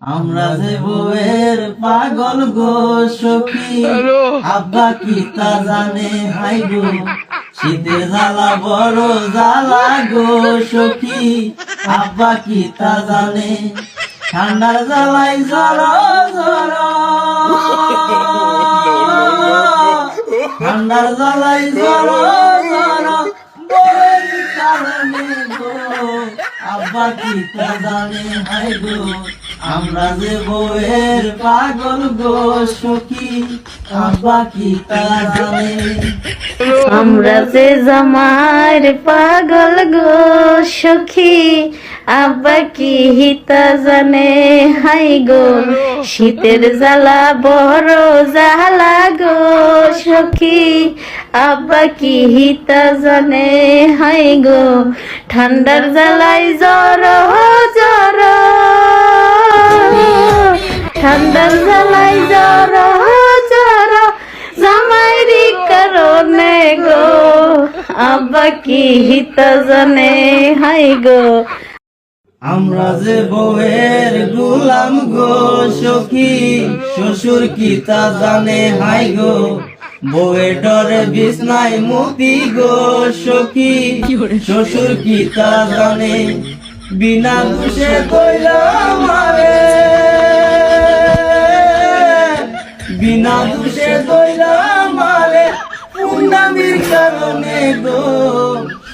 আমরা যে বউয়ের পাগল গো সখী। আব্বা কি তা জানে? হাই গো শীতের জ্বালা বড় জ্বালা গো সখী। আব্বা কি তা জানে? ঠান্ডার জ্বালাই জ্বর জ্বর। ঠান্ডার জ্বালাই জ্বর জ্বর। বউয়ের কারণে গো। আব্বা কি তা জানে? হাই গো, আমরা যে বউয়ের পাগল গো, সখী। আব্বা কি তা জানে? আমরা যে জামার পাগল গো, সখী। আব্বা কি হিতা জানে হাই গো, শীতের জ্বালা, বড় জ্বালা গো, সখী। আব্বা কি হিতা জানে হাই গো, ঠান্ডার জ্বালাই জ্বর জ্বর। ঠান্ডার জ্বালাই জ্বর জ্বর। জামাইরি কারণে গো আব্বা হিত জানে হাই গো আমরা যে বউয়ের গুলাম গো সখী শ্বশুর কি তা জানে? হাই গো বউয়ের ডরে বিছনায় মুতি গো সখী শ্বশুর কি তা জানে? বিনা দোষে কইলা মারে। বিনা দোষে কইলা মারে। পূর্ণামির কারণে গো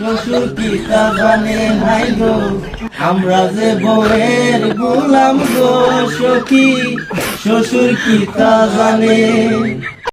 শ্বশুর কি তা জানে গো। আমরা যে বউয়ের গোলাম গো, সখী, শ্বশুর কি তা জানে?